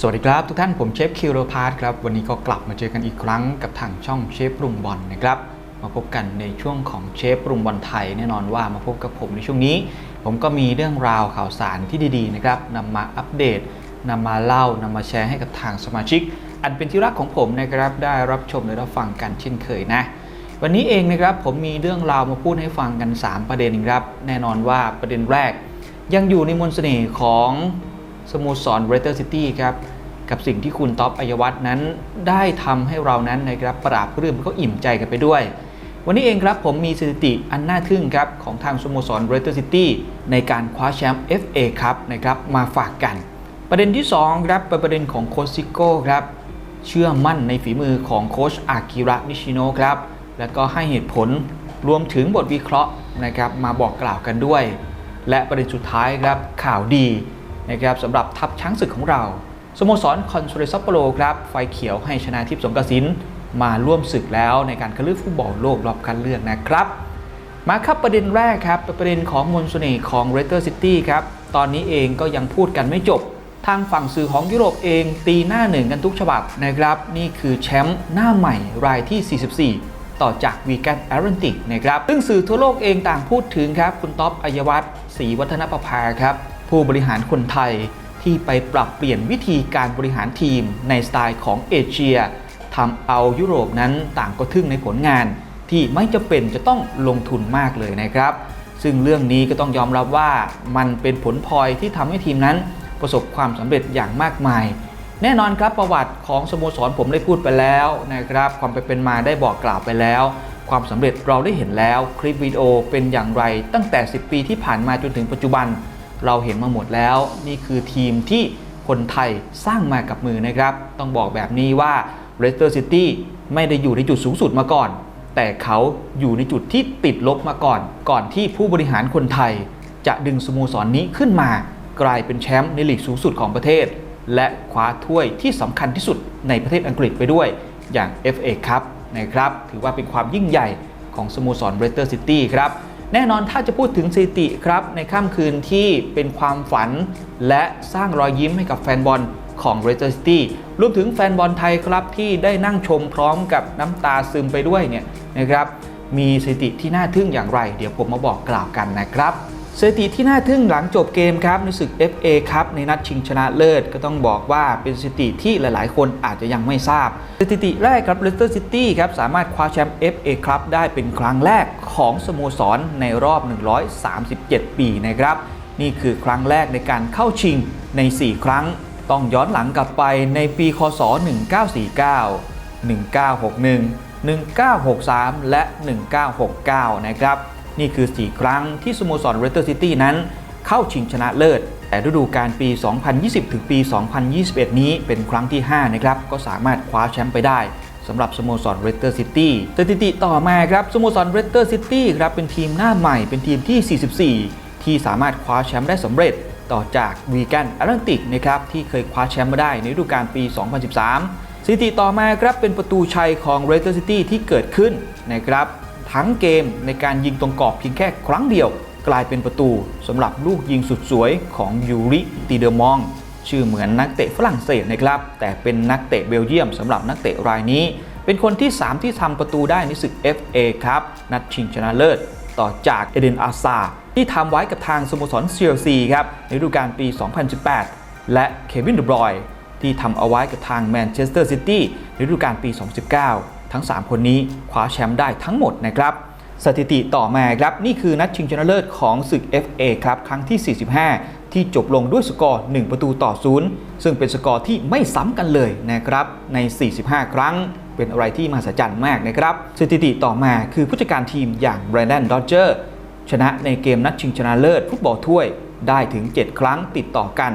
สวัสดีครับ ทุกท่านผมเชฟคิวโรพาร์ครับ วันนี้ก็กลับมาเจอกันอีกครั้งกับทางช่องเชฟปรุงบอลนะครับ มาพบกันในช่วงของเชฟปรุงบอลไทยแน่นอนว่ามาพบกับผมในช่วงนี้ ผมก็มีเรื่องราวข่าวสารที่ดีๆนะครับนำมาอัปเดตนำมาเล่านำมาแชร์ให้กับทางสมาชิก อันเป็นที่รักของผมนะครับได้รับชมและรับฟังกันเช่นเคยนะ วันนี้เองนะครับผมมีเรื่องราวมาพูดให้ฟังกัน 3 ประเด็นครับแน่นอนว่าประเด็นแรกยังอยู่ในมนต์เสน่ห์ของ สโมสรเรเตอร์ซิตี้ครับกับสิ่งที่คุณท็อปอัยวัฒน์นั้น ได้ทำให้เรานั้นนะครับปราบปลื้มแล้วก็อิ่มใจกันไปด้วย วันนี้เองครับผมมีสถิติอันน่าทึ่งครับของทางสโมสรเรเตอร์ซิตี้ในการคว้าแชมป์ FA ครับนะครับมาฝากกัน ประเด็นที่2ครับเป็นประเด็นของโคชซิโก้ครับเชื่อมั่นในฝีมือของโคชอากิระนิชิโนะครับแล้วก็ให้เหตุผลรวมถึงบทวิเคราะห์นะครับมาบอกกล่าวกันด้วย และประเด็นสุดท้ายครับข่าวดี นะครับสำหรับทัพช้างศึกของเราสโมสรคอนโซเลซัปโปโรครับไฟเขียวให้ชนะทิพย์สงกระสินมาร่วมศึกแล้วในการคัดเลือกฟุตบอลโลกรอบคัดเลือกนะครับ มาครับประเด็นแรกครับประเด็นของมนต์เสน่ห์ของเรเตอร์ซิตี้ครับตอนนี้เองก็ยังพูดกันไม่จบ ทางฝั่งสื่อของยุโรปเองตีหน้าหนึ่งกันทุกฉบับนะครับ นี่คือแชมป์หน้าใหม่รายที่ 44ต่อจากวีแกนแอรนติกนะครับ ซึ่งสื่อทั่วโลกเองต่างพูดถึงครับ คุณท็อปอัยวัฒน์ศรีวัฒนประภาครับ ผู้บริหารคนไทยที่ไปปรับเปลี่ยนวิธีการบริหารทีมในสไตล์ของเอเชียทำเอายุโรปนั้นต่างก็ทึ่งในผลงาน ที่ไม่จะเป็นจะต้องลงทุนมากเลยนะครับ ซึ่งเรื่องนี้ก็ต้องยอมรับว่ามันเป็นผลพลอยที่ทำให้ทีมนั้นประสบความสำเร็จอย่างมากมาย แน่นอนครับประวัติของสโมสรผมได้พูดไปแล้วนะครับความเป็นเป็นมาได้บอกกล่าวไปแล้ว ความสำเร็จเราได้เห็นแล้วคลิปวิดีโอเป็นอย่างไรตั้งแต่ 10 ปีที่ผ่านมาจนถึงปัจจุบัน เราเห็นมาหมดแล้ว นี่คือทีมที่คนไทยสร้างมากับมือนะครับ ต้องบอกแบบนี้ว่า r e s t e r City ไม่ได้อยู่ในจุดสูงสุดมาก่อน แต่เขาอยู่ในจุดที่ติดลบมาก่อน ก่อนที่ผู้บริหารคนไทย จะดึงสโมสรนนี้ขึ้นมา กลายเป็นแชมป์ในลีกสูงสุดของประเทศ และคว้าถ้วยที่สำคัญที่สุดในประเทศอังกฤษไปด้วย อย่าง FA ครับนะครับ ถือว่าเป็นความยิ่งใหญ่ของสโมสรเรสเตอร์ซิตี้ครับ แน่นอนถ้าจะพูดถึงสถิติครับ ในค่ำคืนที่เป็นความฝัน และสร้างรอยยิ้มให้กับแฟนบอลของ r e s t e r City รวมถึงแฟนบอลไทยครับที่ได้นั่งชมพร้อมกับน้ำตาซึมไปด้วยเนี่ยนะครับมีสถิติที่น่าทึ่งอย่างไร เดี๋ยวผมมาบอกกล่าวกันนะครับ สถิติที่น่าทึ่งหลังจบเกมครับในศึก FA ครับในนัดชิงชนะเลิศก็ต้องบอกว่าเป็นสถิติที่หลาย ๆ คนอาจจะยังไม่ทราบ สถิติแรกครับ Leicester City ครับสามารถคว้าแชมป์ FA ครับได้เป็นครั้งแรกของสโมสรในรอบ 137 ปีนะครับ นี่คือครั้งแรกในการเข้าชิงใน 4 ครั้ง ต้องย้อนหลังกลับไปในปีคศ 1949 1961 1963 และ 1969 นะครับ นี่คือ 4 ครั้งที่สโมสรเรสเตอร์ซิตี้นั้น เข้าชิงชนะเลิศ แต่ฤดูกาลปี 2020 ถึงปี 2021 นี้เป็นครั้งที่ 5 นะครับ ก็สามารถคว้าแชมป์ไปได้สำหรับสโมสรเรสเตอร์ซิตี้สถิติต่อมาครับสโมสรเรสเตอร์ซิตี้ครับเป็นทีมหน้าใหม่เป็นทีมที่ 44 ที่สามารถคว้าแชมป์ได้สำเร็จต่อจากวีแกนแอตแลนติกนะครับที่เคยคว้าแชมป์มาได้ในฤดูกาลปี 2013 สถิติต่อมาครับเป็นประตูชัยของเรสเตอร์ซิตี้ที่เกิดขึ้นนะครับ ทั้งเกมในการยิงตรงกรอบเพียงแค่ครั้งเดียว กลายเป็นประตูสำหรับลูกยิงสุดสวยของยูริตีเดอร์มอง ชื่อเหมือนนักเตะฝรั่งเศสนะครับ แต่เป็นนักเตะเบลเยียมสำหรับนักเตะรายนี้ เป็นคนที่ 3 ที่ทำประตูได้ในศึก FA ครับนัดชิงชนะเลิศต่อจากเอเดนอาซาที่ทำไว้กับทางสโมสรเซียซีครับในฤดูกาลปี 2018 และเควินเดบรอยที่ทำเอาไว้กับทางแมนเชสเตอร์ซิตี้ในฤดูกาลปี 2019 ทั้ง 3 คนนี้คว้าแชมป์ได้ทั้งหมดนะครับ สถิติต่อมาครับนี่คือนัดชิงชนะเลิศของศึก FA ครับครั้งที่ 45 ที่จบลงด้วยสกอร์ 1 ประตูต่อ0ซึ่งเป็นสกอร์ที่ไม่ซ้ำกันเลยนะครับใน 45 ครั้งเป็นอะไรที่มหัศจรรย์มากนะครับ สถิติต่อมาคือผู้จัดการทีมอย่างแบรนด n นดอ d เจอร์ชนะในเกมนัดชิงชนะเลิศฟุตบอลถ้วยได้ถึง 7 ครั้งติดต่อกัน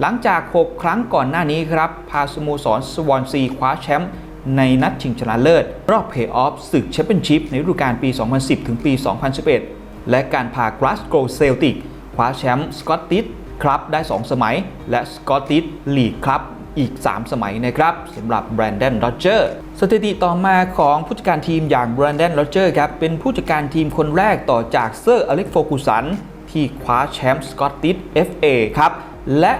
หลังจาก 6 ครั้งก่อนหน้านี้ครับ พาสโมสรสวอนซีคว้าแชมป์ ในนัดชิงชนะเลิศ รอบเพย์ออฟศึกแชมเปี้ยนชิพในฤดูกาลปี 2010 ถึงปี 2011 และการพากราสโกเซลติกคว้าแชมป์สกอตติชครับได้ 2 สมัย และสกอตติชลีกครับอีก 3 สมัยนะครับสำหรับแบรนด n นดอ d เจอร์สถิติต่อมาของผู้จัดการทีมอย่างแบรนด n นดอ d เจอร์ครับเป็นผู้จัดการทีมคนแรกต่อจากเซอร์อเล็กโฟกุสันที่คว้าแชมป์สกอตติช FA ครับและ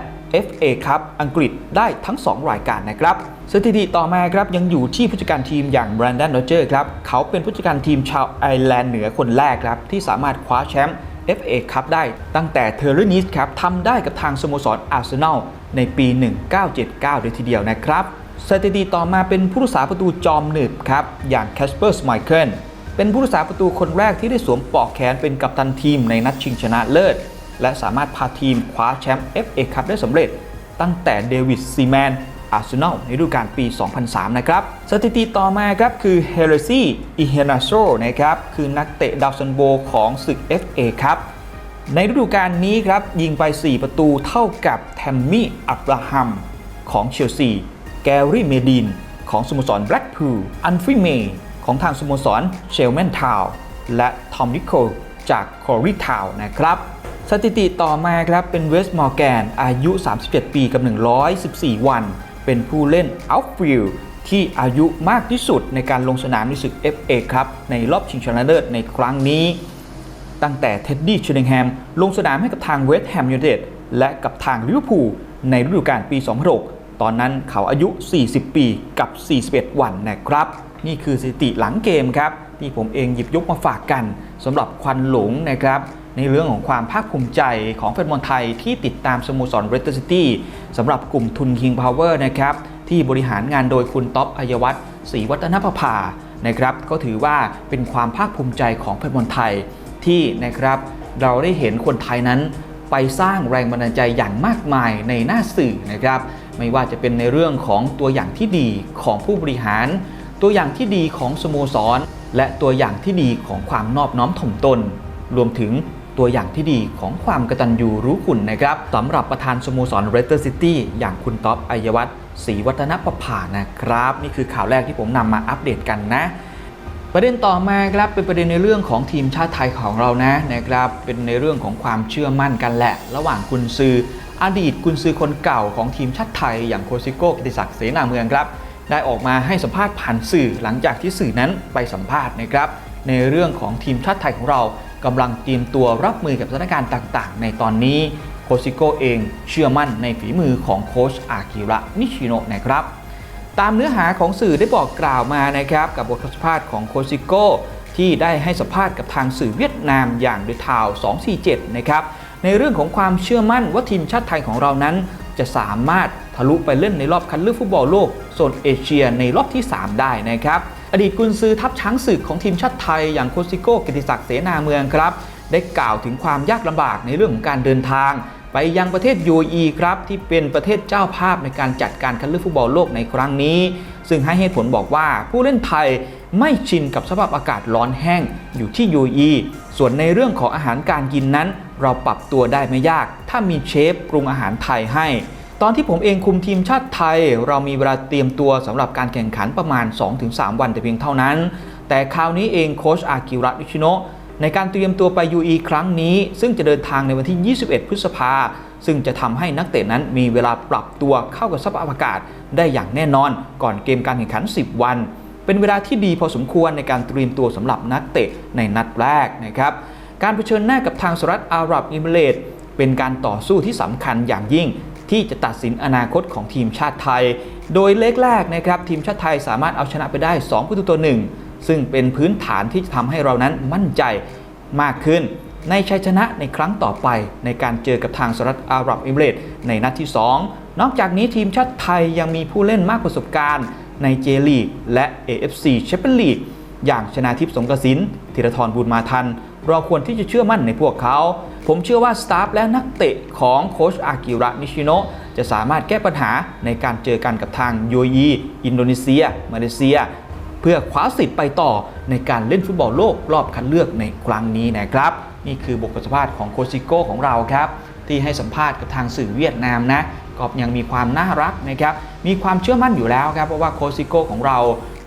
FA ครับอังกฤษได้ทั้ง 2 รายการนะครับสถิติต่อมาครับยังอยู่ที่ผู้จัดการทีมอย่างแบรนด o นโรเจอร์ครับเขาเป็นผู้จัดการทีมชาวไอร์แลนด์เหนือคนแรกครับที่สามารถคว้าแชมป์ FA ครับได้ตั้งแต่เทอร์เรนิสครับทำได้กับทางสโมสรอาร์เซนอลในปี 1979 เลยทีเดียวนะครับสถิติต่อมาเป็นผู้รักษาประตูจอมหนึบครับอย่างแคสเปอร์สไมเคิลเป็นผู้รักษาประตูคนแรกที่ได้สวมปลอกแขนเป็นกัปตันทีมในนัดชิงชนะเลิศ และสามารถพาทีมคว้าแชมป์ FA คัพได้สำเร็จ ตั้งแต่เดวิดซีแมนอาร์เซนอลในฤดูกาลปี 2003 นะครับ สถิติต่อมาครับคือเฮเรซีอิเฮนาโซนะครับ คือนักเตะดาวซันโบของศึก FA ครับในฤดูกาลนี้ครับ ยิงไป 4 ประตูเท่ากับแทมมี่อับราฮัมของเชลซี แกรี่เมดินของสโมสรแบล็กพูลอันฟรีเมย์ของทางสโมสรเชลแมนทาวและทอมนิโคลจากคอริทาวนะครับ สถิติต่อมาครับเป็นเวสต์มอร์แกนอายุ 37 ปีกับ 114 วัน เป็นผู้เล่นอัลฟิลด์ที่อายุมากที่สุดในการลงสนามในศึก FA ครับในรอบชิงชนะเลิศในครั้งนี้ ตั้งแต่เท็ดดี้เชลลิงแฮมลงสนามให้กับทางเวสต์แฮมยูไนเต็ดและกับทางลิเวอร์พูลในฤดูกาลปี 2006 ตอนนั้นเขาอายุ 40 ปีกับ 41 วันนะครับ นี่คือสถิติหลังเกมครับ ที่ผมเองหยิบยกมาฝากกันสำหรับควันหลงนะครับ ในเรื่องของความภาคภูมิใจของแฟนบอลไทยที่ติดตามสโมสรเรสเตอร์ซิตี้สำหรับกลุ่มทุน King Power นะครับที่บริหารงานโดยคุณท็อปอัยวัฒน์ศรีวัฒนประภานะครับก็ถือว่าเป็นความภาคภูมิใจของแฟนบอลไทยที่นะครับเราได้เห็นคนไทยนั้นไปสร้างแรงบันดาลใจอย่างมากมายในหน้าสื่อนะครับ ไม่ว่าจะเป็นในเรื่องของตัวอย่างที่ดีของผู้บริหาร ตัวอย่างที่ดีของสโมสร และตัวอย่างที่ดีของความนอบน้อมถ่อมตน รวมถึง ตัวอย่างที่ดีของความกตัญญูรู้คุณนะครับสำหรับประธานสโมสรเรสเตอร์ซิตี้อย่างคุณท็อปอัยวัฒน์ศรีวัฒนประภานะครับ นี่คือข่าวแรกที่ผมนำมาอัปเดตกันนะ ประเด็นต่อมาครับเป็นประเด็นในเรื่องของทีมชาติไทยของเรานะนะครับ เป็นในเรื่องของความเชื่อมั่นกันแหละ ระหว่างกุนซืออดีตกุนซือคนเก่าของทีมชาติไทย อย่างโคซิโก้กิติศักดิ์เสนาเมืองครับ ได้ออกมาให้สัมภาษณ์ผ่านสื่อหลังจากที่สื่อนั้นไปสัมภาษณ์นะครับในเรื่องของทีมชาติไทยของเรา กำลังเตรียมตัวรับมือกับสถานการณ์ต่าง ๆ ในตอนนี้โคซิโก้เองเชื่อมั่นในฝีมือของโค้ชอากิระนิชิโนะนะครับ ตามเนื้อหาของสื่อได้บอกกล่าวมานะครับกับบทสัมภาษณ์ของโคชิโก้ที่ได้ให้สัมภาษณ์กับทางสื่อเวียดนามอย่างเดอทาว247 นะครับ ในเรื่องของความเชื่อมั่นว่าทีมชาติไทยของเรานั้น จะสามารถทะลุไปเล่นในรอบคัดเลือกฟุตบอลโลกโซนเอเชียในรอบที่ 3 ได้นะครับ อดีตกุนซือทัพช้างศึกของทีมชาติไทยอย่างโคชิโก้กิติศักดิ์เสนาเมืองครับ ได้กล่าวถึงความยากลำบากในเรื่องของการเดินทาง ไปยังประเทศ UAE ครับที่เป็นประเทศเจ้าภาพในการจัดการคัดเลือกฟุตบอลโลกในครั้งนี้ ซึ่งให้เหตุผลบอกว่าผู้เล่นไทยไม่ชินกับสภาพอากาศร้อนแห้งอยู่ที่ UAE ส่วนในเรื่องของอาหารการกินนั้น เราปรับตัวได้ไม่ยาก ถ้ามีเชฟปรุงอาหารไทยให้ ตอนที่ผมเองคุมทีมชาติไทย เรามีเวลาเตรียมตัวสำหรับการแข่งขันประมาณ 2-3 วันแต่เพียงเท่านั้น แต่คราวนี้เองโค้ชอากิระนิชิโนะในการเตรียมตัวไป UE ครั้งนี้ ซึ่งจะเดินทางในวันที่ 21 พฤษภา ซึ่งจะทำให้นักเตะนั้นมีเวลาปรับตัวเข้ากับสภาพอากาศ ได้อย่างแน่นอน ก่อนเกมการแข่งขัน 10 วัน เป็นเวลาที่ดีพอสมควรในการเตรียมตัวสำหรับนักเตะในนัดแรกนะครับ การเผชิญหน้ากับทางสหรัฐอาหรับอิมิเรต์เป็นการต่อสู้ที่สำคัญอย่างยิ่ง ที่จะตัดสินอนาคตของทีมชาติไทย โดยเล็กแรกนะครับทีมชาติไทยสามารถเอาชนะไปได้ 2 ประตูต่อหนึ่งซึ่งเป็นพื้นฐานที่จะทำให้เรานั้นมั่นใจมากขึ้น ในชัยชนะในครั้งต่อไปในการเจอกับทางสหรัฐอาหรับอิมิเรตส์ในนัดที่ 2 นอกจากนี้ทีมชาติไทยยังมีผู้เล่นมากประสบการณ์ในเจลีกและ AFC แชมเปี้ยนลีกอย่างชนาทิพย์สงกระสินธีรทรบุญมาทัน เราควรที่จะเชื่อมั่นในพวกเขา ผมเชื่อว่าสตาฟและนักเตะของโค้ชอากิระนิชิโนจะสามารถแก้ปัญหาในการเจอกันกับทางโยยี อินโดนีเซีย มาเลเซีย เพื่อคว้าสิทธิ์ไปต่อในการเล่นฟุตบอลโลกรอบคัดเลือกในครั้งนี้นะครับ นี่คือบทสัมภาษณ์ของโคชิโก้ของเราครับ ที่ให้สัมภาษณ์กับทางสื่อเวียดนามนะก็ยังมีความน่ารักนะครับ มีความเชื่อมั่นอยู่แล้วครับเพราะว่าโคชิโก้ของเรา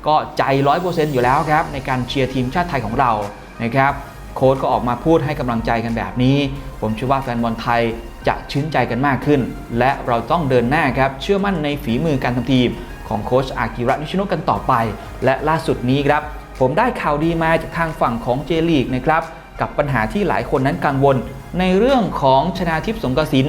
ก็ใจร้อยเปอร์เซ็นต์อยู่แล้วครับในการเชียร์ทีมชาติไทยของเรานะครับ โค้ชก็ออกมาพูดให้กำลังใจกันแบบนี้ ผมเชื่อว่าแฟนบอลไทยจะชื่นใจกันมากขึ้น และเราต้องเดินหน้าครับเชื่อมั่นในฝีมือการทำทีม ของโค้ชอากิระนิชิโนกันต่อไป และล่าสุดนี้ครับผมได้ข่าวดีมาจากทางฝั่งของเจลีกนะครับกับปัญหาที่หลายคนนั้นกังวล ในเรื่องของชนาทิพย์สงกระสิน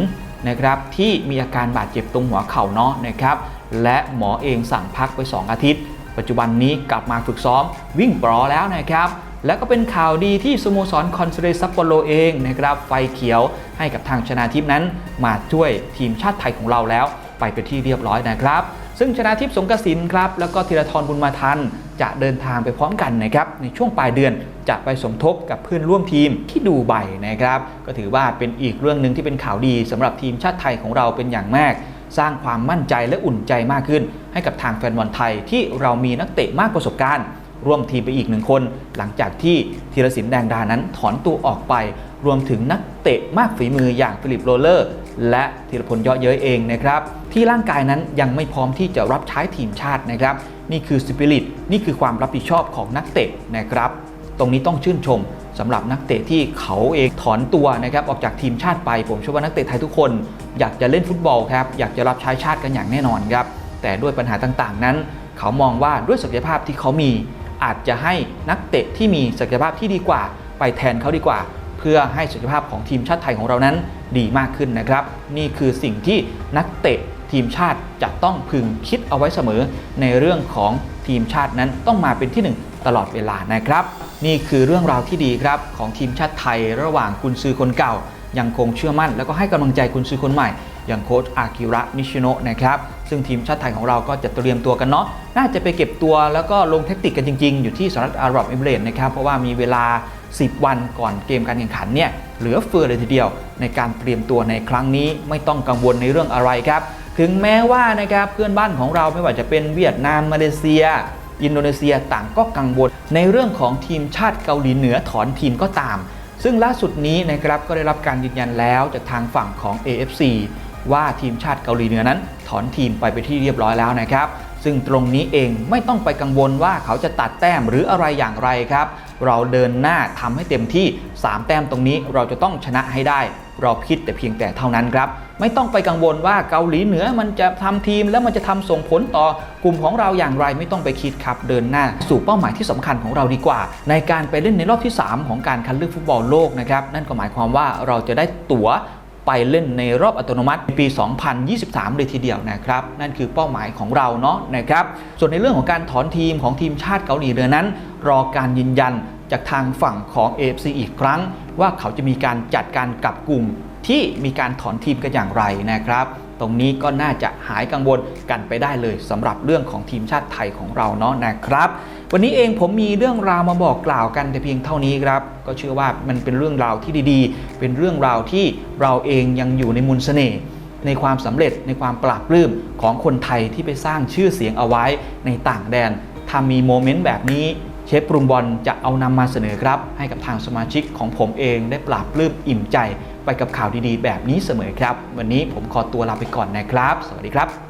นะครับที่มีอาการบาดเจ็บตรงหัวเข่าเนาะนะครับและหมอเองสั่งพักไป 2 อาทิตย์ ปัจจุบันนี้กลับมาฝึกซ้อมวิ่งปลอแล้วนะครับ แล้วก็เป็นข่าวดีที่สโมสรคอนเซเรซัปโปโรเองนะครับไฟเขียวให้กับทางชนาทิพนั้น มาช่วยทีมชาติไทยของเราแล้ว ไปเป็นที่เรียบร้อยนะครับ ซึ่งชนาทิพย์สงกสินครับแล้วก็ธีรทรบุญมาทันจะเดินทางไปพร้อมกันนะครับในช่วงปลายเดือนจะไปสมทบกับเพื่อนร่วมทีมที่ดูไบนะครับ ก็ถือว่าเป็นอีกเรื่องหนึ่งที่เป็นข่าวดีสำหรับทีมชาติไทยของเราเป็นอย่างมาก สร้างความมั่นใจและอุ่นใจมากขึ้น ให้กับทางแฟนบอลไทยที่เรามีนักเตะมากประสบการณ์ ร่วมทีมไปอีกหนึ่งคน หลังจากที่ธีรศิลป์แดงดานั้นถอนตัวออกไป รวมถึงนักเตะมากฝีมืออย่างฟิลิปโรเลอร์ และธีรพลเยาะเย้ยเองนะครับที่ร่างกายนั้นยังไม่พร้อมที่จะรับใช้ทีมชาตินะครับ นี่คือสปิริตนี่คือความรับผิดชอบของนักเตะนะครับตรงนี้ต้องชื่นชมสำหรับนักเตะที่เขาเองถอนตัวนะครับออกจากทีมชาติไปผมเชื่อว่านักเตะไทยทุกคน อยากจะเล่นฟุตบอลครับอยากจะรับใช้ชาติกันอย่างแน่นอนครับแต่ด้วยปัญหาต่างๆ นั้น เขามองว่าด้วยศักยภาพที่เขามี อาจจะให้นักเตะที่มีศักยภาพที่ดีกว่า ไปแทนเขาดีกว่า เพื่อให้ศักยภาพของทีมชาติไทยของเรานั้นดีมากขึ้นนะครับ นี่คือสิ่งที่นักเตะทีมชาติจะต้องพึงคิดเอาไว้เสมอ ในเรื่องของทีมชาตินั้นต้องมาเป็นที่หนึ่งตลอดเวลานะครับ นี่คือเรื่องราวที่ดีครับของทีมชาติไทยระหว่างกุนซือคนเก่า ยังคงเชื่อมั่น แล้วก็ให้กำลังใจกุนซือคนใหม่ อย่างโค้ชอากิระนิชิโนะนะครับ ซึ่งทีมชาติไทยของเราก็จะเตรียมตัวกันเนาะน่าจะไปเก็บตัวแล้วก็ลงเทคนิคกันจริง ๆ อยู่ที่สหรัฐอาหรับเอมิเรตส์นะครับเพราะว่ามีเวลา 10 วันก่อนเกมการแข่งขันเนี่ยเหลือเฟือเลยทีเดียว ในการเตรียมตัวในครั้งนี้ไม่ต้องกังวลในเรื่องอะไรครับถึงแม้ว่านะครับเพื่อนบ้านของเราไม่ว่าจะเป็นเวียดนามมาเลเซีย อินโดนีเซียต่างก็กังวล ในเรื่องของทีมชาติเกาหลีเหนือถอนทีมก็ตาม ซึ่งล่าสุดนี้นะครับก็ได้รับการยืนยันแล้วจากทางฝั่งของ AFC ว่าทีมชาติเกาหลีเหนือนั้น ถอนทีมไปไปที่เรียบร้อยแล้วนะครับ ซึ่งตรงนี้เองไม่ต้องไปกังวลว่าเขาจะตัดแต้มหรืออะไรอย่างไรครับ เราเดินหน้าทำให้เต็มที่ 3 แต้มตรงนี้เราจะต้องชนะให้ได้ เราคิดแต่เพียงแต่เท่านั้นครับ ไม่ต้องไปกังวลว่าเกาหลีเหนือมันจะทำทีม แล้วมันจะทำส่งผลต่อกลุ่มของเราอย่างไรไม่ต้องไปคิดครับ เดินหน้าสู่เป้าหมายที่สำคัญของเราดีกว่า ในการไปเล่นในรอบที่ 3 ของการคัดเลือกฟุตบอลโลกนะครับนั่นก็หมายความว่าเราจะได้ตั๋ว ไปเล่นในรอบอัตโนมัติในปี 2023 เลยทีเดียวนะครับ นั่นคือเป้าหมายของเราเนาะนะครับ ส่วนในเรื่องของการถอนทีมของทีมชาติเกาหลีเหนือนั้น รอการยืนยันจากทางฝั่งของ AFC อีกครั้ง ว่าเขาจะมีการจัดการกลับกลุ่มที่มีการถอนทีมกันอย่างไรนะครับ ตรงนี้ก็น่าจะหายกังวลกันไปได้เลยสำหรับเรื่องของทีมชาติไทยของเราเนาะนะครับ วันนี้เองผมมีเรื่องราวมาบอกกล่าวกันแต่เพียงเท่านี้ครับ ก็เชื่อว่ามันเป็นเรื่องราวที่ดีๆ เป็นเรื่องราวที่เราเองยังอยู่ในมนต์เสน่ห์ในความสำเร็จในความปราบปลื้มของคนไทยที่ไปสร้างชื่อเสียงเอาไว้ในต่างแดนถ้ามีโมเมนต์แบบนี้เชฟปรุงบอลจะเอานำมาเสนอครับ ให้กับทางสมาชิกของผมเองได้ปราบปลื้มอิ่มใจ ไปกับข่าวดีๆ แบบนี้เสมอครับ วันนี้ผมขอตัวลาไปก่อนนะครับ สวัสดีครับ